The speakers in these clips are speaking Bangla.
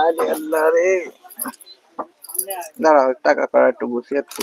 আরে আল্লাহ রে। দাঁড়াও টাকা করা একটু গুছিয়ে একটু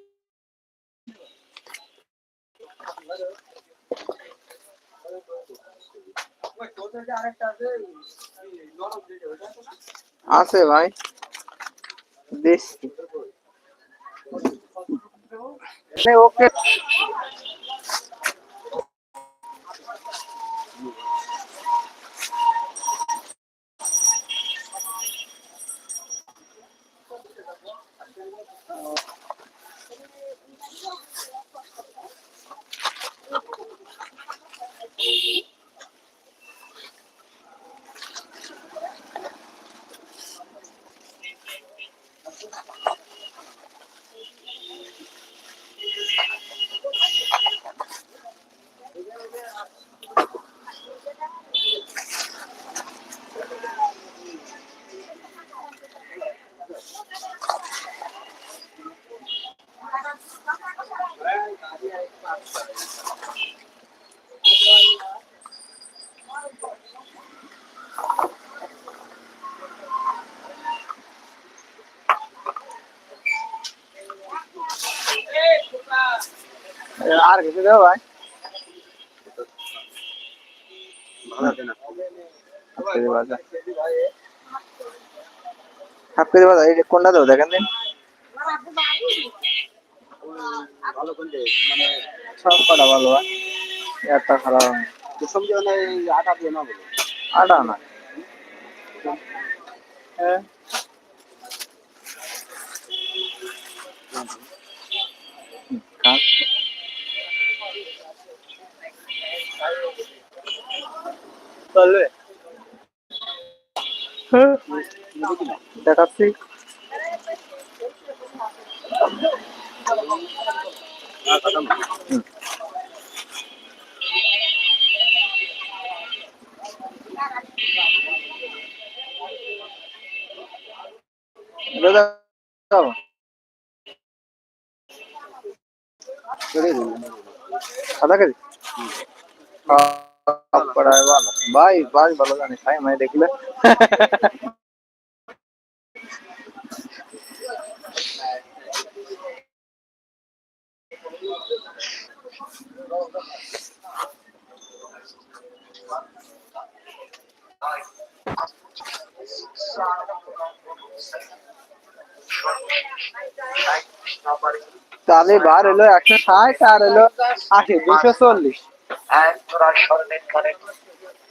দিছি। জায়গা আছে ভাই দেখছি ওকে আর কিছু দেবো ভাই হাফ কেজি ভাজা হাফ কেজি ভাজা এই যে কোনটা দেবো দেখেন দিন ভালো কোনটা মানে সব কটা ভালো হয় একটা খারাপ হয় না। কুসুম দিয়ে মানে এই আটা দিয়ে না বলো আটা না হ্যাঁ কাজ চলবে হ্যাঁ দেখাচ্ছি এটা দাও আধা কেজি ভাই ভাই, ভালো জানি মানে দেখলে। তাহলে বার হলো একশো ষাট, আর হলো আশি, দুশো চল্লিশ। এক জোড়া স্বর্ণের কানে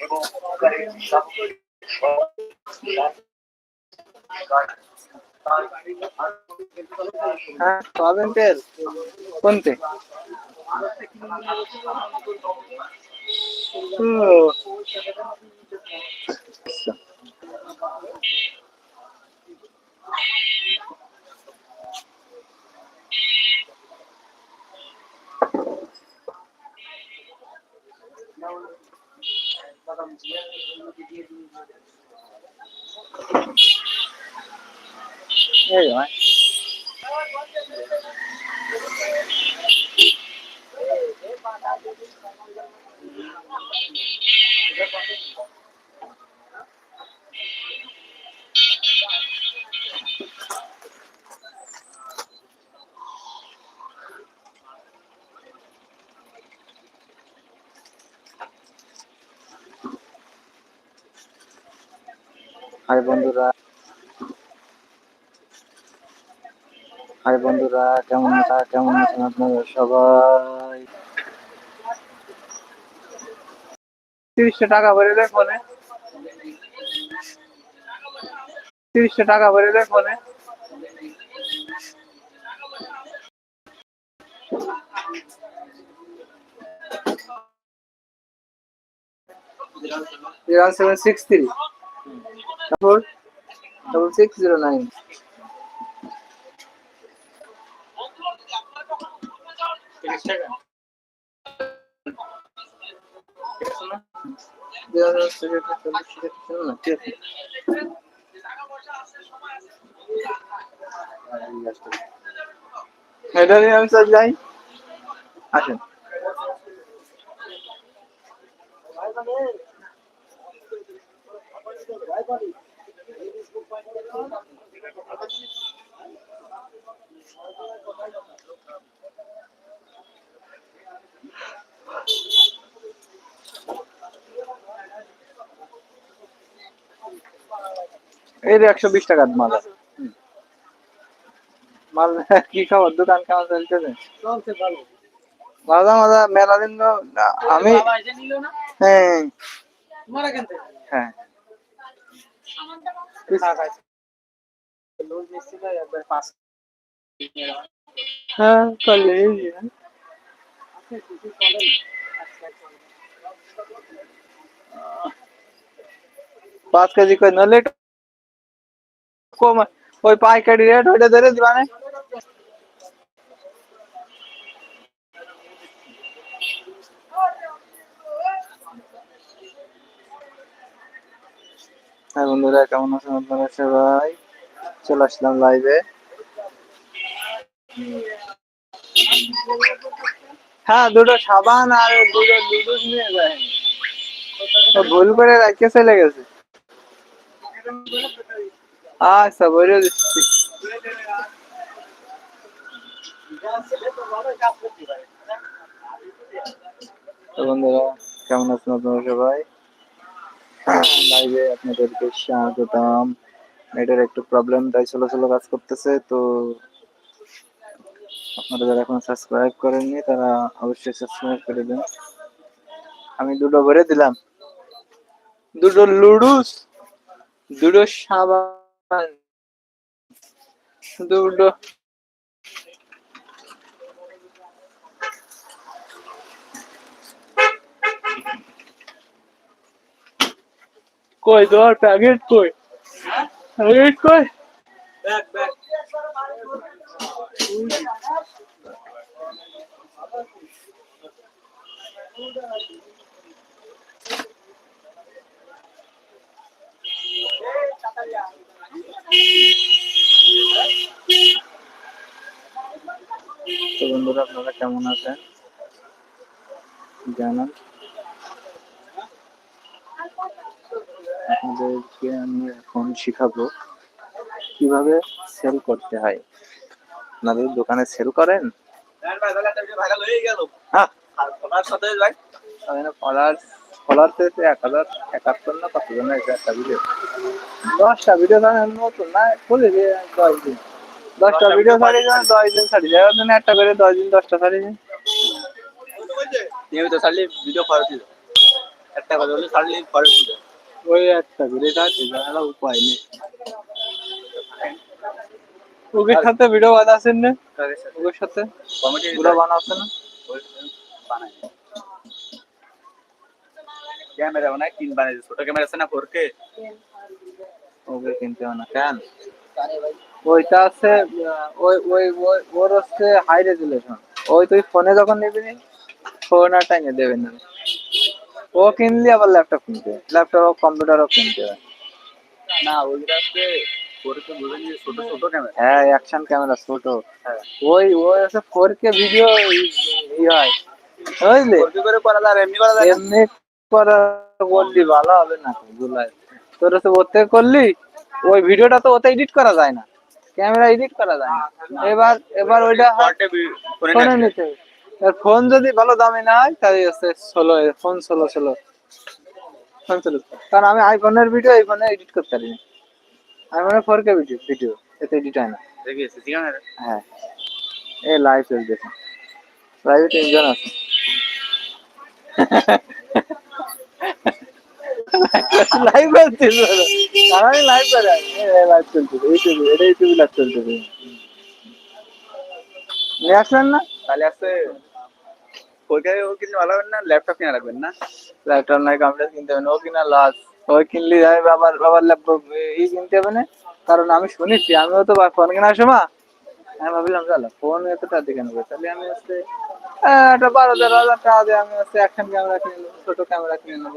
এবং গাড়ির সামনে সয়াবিন তেল কোনতে Nghe rồi Thank you. Hi বন্ধুরা। হাই বন্ধুরা কেমন আছা? কেমন আছেন আপনারা সবাই? তিরিশটা টাকা ভরে দেয় ফোনে। তিরিশটা টাকা ভরে দেয় ফোনে। জিরো সেভেন সিক্স থ্রি তারপর ডবল সিক্স জিরো নাইন এটা নিয়ে আমি স্যার যাই আসেন একশো বিশ টাকার মাল। মাল কি খবর? দোকান কেমন চলতেছে? মাজা মাজা মেলা দিন আমি হ্যাঁ। হ্যাঁ। লোন নিচ্ছি না একবার পাঁচ হ্যাঁ করলে এই যে, হ্যাঁ। পাঁচ কেজি কই নলে একটু কম ওই পাইকারি রেট ওইটা ধরে দিবানে হ্যাঁ বন্ধুরা, কেমন আছেন আপনারা সবাই? চলে আসলাম লাইভে হ্যাঁ দুটো সাবান আর দুটো লুডুস নিয়ে যায়। ভুল করে রাখতে চলে গেছে। আচ্ছা বলে দিচ্ছি। বন্ধুরা, কেমন আছেন আপনারা সবাই? লাইভে আপনাদেরকে স্বাগতম। নেটের একটু প্রবলেম তাই ছোলো কাজ করতেছে, তো আপনারা যারা এখন সাবস্ক্রাইব করেননি, তারা অবশ্যই সাবস্ক্রাইব করে দেন। আমি দুটো ভরে দিলাম। দুটো লুডুস, দুটো সাবান, দুটো কই তোমার প্যাকেট কই? প্যাকেট কই? তো বন্ধুরা আপনারা কেমন আছেন? জানান। আপনাদেরকে আমি এখন শিখাবো কীভাবে সেল করতে হয়। আপনাদের দোকানে সেল করেন? হয়ে। দশটা ভিডিও নতুন না দশ দিন। দশটা ভিডিও ছাড়িয়ে যান দশ দিন ছাড়িয়ে যাওয়ার জন্য একটা করে দশ দিন দশটা ছাড়িয়ে যান। নিয়মিত ছাড়লে ভিডিও খরচ একটা কথা বলে ছাড়লে খরচ ওই একটা যারা উপায় নেই। ওকে সাথে ভিডিও বানাচ্ছেন না? ওকে সাথে? পুরো বানাচ্ছে না? বানাই ক্যামেরা বানায় তিন বানাইছে ছোট ক্যামেরা আছে না ফোর কে ওকে কিনতে হবে না। কেন? ওইটা আছে ওই ওই ওর হচ্ছে হাই রেজুলেশন ওই তুই ফোনে যখন নিবি নি ফোন আর টাইমে দেবেন না। ও কিনলি আবার ল্যাপটপ কিনতে ল্যাপটপ কম্পিউটারও কিনতে হয় না ওইটা আছে ফোর কে বুঝেন যে ছোট ছোট ক্যামেরা হ্যাঁ অ্যাকশন ক্যামেরা ছোট। হ্যাঁ। ওই ওই হচ্ছে ফোর কে ভিডিও ই হয়। বুঝলি? ফোর কে করে করা যায় আর এমনি করা যায় না? এমনি করা বললি ভালো হবে না জুলাই তোর হচ্ছে ওতে করলি ওই ভিডিওটা তো ওতে এডিট করা যায় না। ক্যামেরা এডিট করা যায় না। এবার এবার ওইটা। নিতে। আর ফোন যদি ভালো দামি না হয় তাহলে হচ্ছে ষোলো ফোন ষোলো ষোলো। ফোন ষোলো। কারণ আমি আইফোনের ভিডিও আইফোনে এডিট করতে পারি না আমি মানে ফোর কে ভিডিও ভিডিও এতে এডিট হয় না। হ্যাঁ। এ লাইভ চলতেছে লাইভে তিনজন আছে। লাইভ চলতেছে আমি লাইভ করে লাইভ চলতেছে ইউটিউবে এটা ইউটিউবে লাইভ চলতেছে নিয়ে আসলেন না? তাহলে আসতে ও ভালো না ল্যাপটপ কিনে রাখবেন না। ল্যাপটপ কম্পিউটার কিনতে হবে ও কিনা লস ওই যাবে বাবার বাবার ল্যাপটপ কিনতে হবে না। কারণ আমি শুনেছি, আমিও তো ফোন কেনার সময়। আমি ভাবলাম, চলো ফোন এতটা দিকে নেব। তাহলে আমি হচ্ছে একটা বারো তেরো হাজার টাকা দিয়ে আমি হচ্ছে অ্যাকশন ক্যামেরা কিনে নেব, ছোট ক্যামেরা কিনে নেব।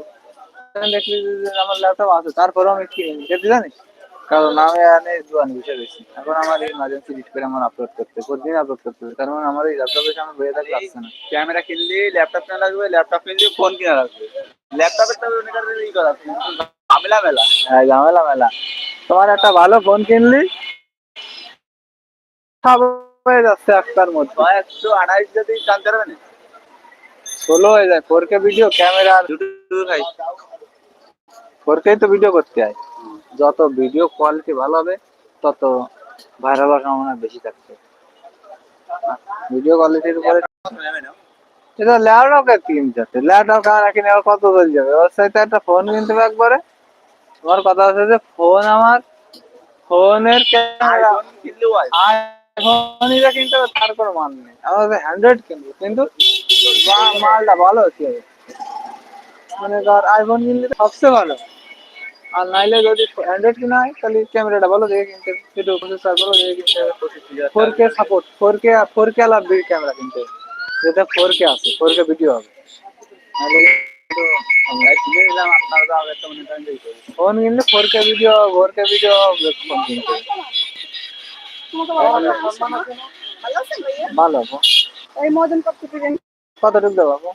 দেখলি আমার ল্যাপটপ আছে, তারপরেও আমি কিনে নিই জানিস? কারণ আমি এখানে দোকান বসে রয়েছি এখন আমার ইমার্জেন্সি করে আমার আপলোড করতে প্রতিদিন আপলোড করতে হবে। মানে আমার এই ল্যাপটপের সামনে বয়ে থাকলে আসছে না। ক্যামেরা কিনলে ল্যাপটপ কিনা লাগবে ল্যাপটপ কিনলে ফোন কিনা লাগবে। ল্যাপটপের অনেক ই করা ঝামেলা মেলা হ্যাঁ ঝামেলা মেলা তোমার একটা ভালো ফোন কিনলি। সব হয়ে যাচ্ছে একটার মধ্যে। একশো আঠাইশ যদি টানতে পারবে না? ষোলো হয়ে যায়। Four K video camera four K তো ভিডিও করতে হয়। যত ভিডিও কোয়ালিটি ভালো হবে তত ভাইরাল হওয়ার সম্ভাবনা বেশি থাকছে। ভিডিও কোয়ালিটির উপরে এটা ল্যাপটপ কে কিনতে ল্যাপটপ ক্যামেরা কিনে আবার কত চলে যাবে? ওর সাথে একটা ফোন কিনতে হবে একবারে। তোমার কথা আছে যে ফোন আমার ফোনের ক্যামেরা আইফোন কিনলেও হয় আইফোন কিনতে হবে তার কোনো মান নেই। আমাদের হ্যান্ড্রয়েড কিনবো কিন্তু মালটা ভালো হচ্ছে। মানে ধর আইফোন কিনলে সবচেয়ে ভালো। আর নাইলে যদি অ্যান্ড্রয়েড কিনা হয় তাহলে ক্যামেরাটা ভালো দেখে কিনতে হবে ভিডিও প্রসেসর ভালো দেখে কিনতে হবে four K support four K four K আলাদা বিল ক্যামেরা কিনতে হবে যেটা ফোর কে আছে ফোর কে ভিডিও হবে নাহলে কিনে নিলাম আপনারা তো আগে একটা মনে করেন যে ই করবে। ফোন কিনলে four K video four K video phone কিনতে হবে ভালো আছেন ভাইয়া ভালো আপু এই মদন কত কতটুকু দেবো আপু